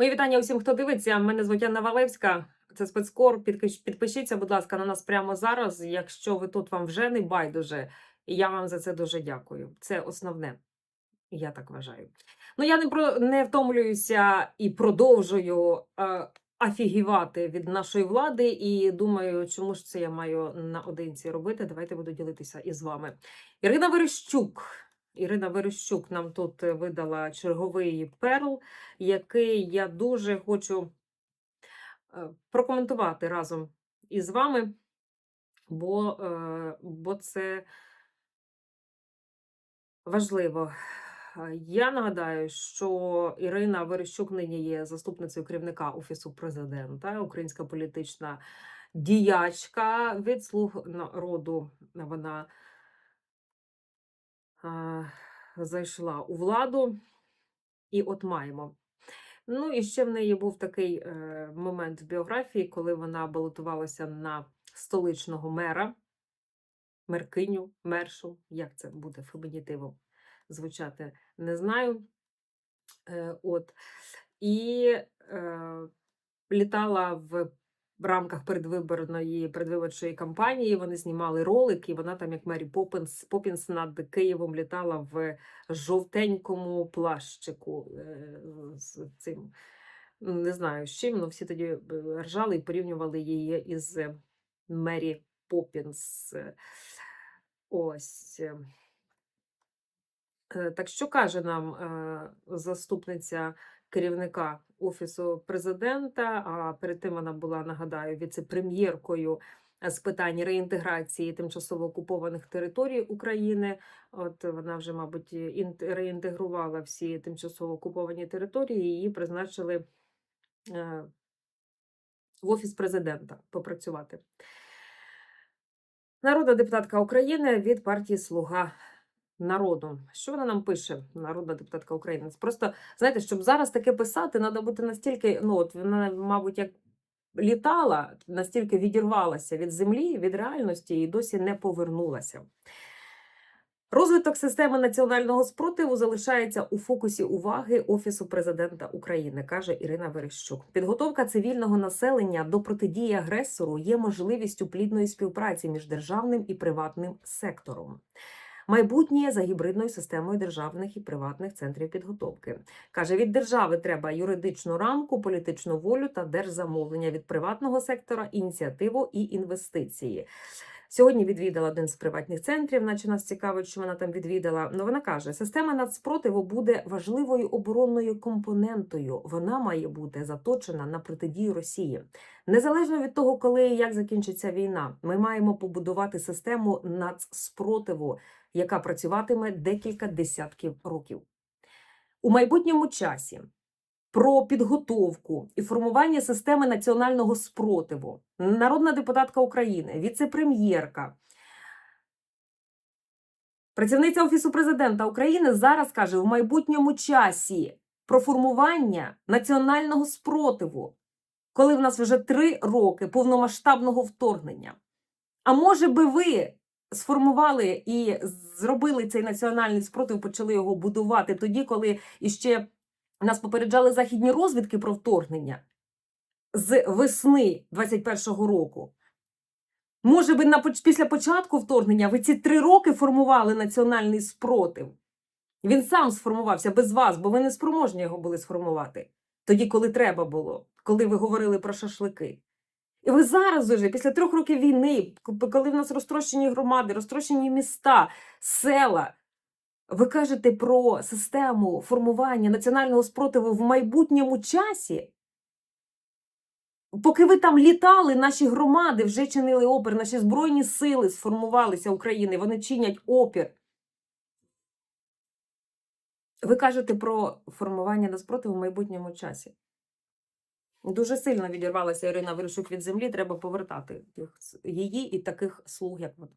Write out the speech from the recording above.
Мої вітання усім, хто дивиться. Мене звуть Анна Валевська. Це спецкор. Підпишіться, будь ласка, на нас прямо зараз. Якщо ви тут вам вже не байдуже, я вам за це дуже дякую. Це основне. Я так вважаю. Ну я не про не втомлююся і продовжую е, афігівати від нашої влади. І думаю, чому ж це я маю наодинці робити. Давайте буду ділитися із вами. Ірина Верещук. Ірина Верещук нам тут е, видала черговий перл, який я дуже хочу е, прокоментувати разом із вами, бо, е, бо це важливо. Я нагадаю, що Ірина Верещук нині є заступницею керівника Офісу президента, українська політична діячка від слуг народу. Вона зайшла у владу, і от маємо. Ну, і ще в неї був такий е, момент в біографії, коли вона балотувалася на столичного мера, меркиню, мершу, як це буде фемінітивом звучати, не знаю. Е, от. І е, літала в в рамках передвиборної передвиборчої кампанії. Вони знімали ролик, і вона там, як Мері Поппінс, Поппінс над Києвом літала в жовтенькому плащику е, з цим. ну, Не знаю з чим, але всі тоді е, ржали і порівнювали її із Мері Поппінс. Ось. Е, Так що каже нам е, заступниця керівника Офісу президента, а перед тим вона була, нагадаю, віце-прем'єркою е, з питань реінтеграції тимчасово окупованих територій України. От вона вже, мабуть, інт- реінтегрувала всі тимчасово окуповані території, її призначили в Офіс президента попрацювати. Народна депутатка України від партії Слуга народу. Що вона нам пише, народна депутатка України? Просто знаєте, щоб зараз таке писати, треба бути настільки, ну от вона, мабуть, як літала, настільки відірвалася від землі, від реальності і досі не повернулася. Розвиток системи національного спротиву залишається у фокусі уваги Офісу президента України, каже Ірина Верещук. Підготовка цивільного населення до протидії агресору є можливістю плідної співпраці між державним і приватним сектором. Майбутнє за гібридною системою державних і приватних центрів підготовки. Каже, від держави треба юридичну рамку, політичну волю та держзамовлення від приватного сектора, ініціативу і інвестиції. Сьогодні відвідала один з приватних центрів, наче нас цікавить, що вона там відвідала. Ну вона каже, система нацспротиву буде важливою оборонною компонентою. Вона має бути заточена на протидію Росії. Незалежно від того, коли і як закінчиться війна, ми маємо побудувати систему нацспротиву, яка працюватиме декілька десятків років. У майбутньому часі про підготовку і формування системи національного спротиву. Народна депутатка України, віце-прем'єрка, працівниця Офісу президента України зараз каже в майбутньому часі про формування національного спротиву, коли в нас вже три роки повномасштабного вторгнення. А може би ви сформували і зробили цей національний спротив, почали його будувати тоді, коли іще нас попереджали західні розвідки про вторгнення з весни 21-го року. Може би на після початку вторгнення ви ці три роки формували національний спротив. Він сам сформувався без вас, бо ви не спроможні його були сформувати. Тоді, коли треба було, коли ви говорили про шашлики. І ви зараз уже, після трьох років війни, коли в нас розтрощені громади, розтрощені міста, села, ви кажете про систему формування національного спротиву в майбутньому часі. Поки ви там літали, наші громади вже чинили опір, наші збройні сили сформувалися України, вони чинять опір. Ви кажете про формування на спротиву в майбутньому часі. Дуже сильно відірвалася Ірина Верещук від землі, треба повертати її і таких слуг, як вона.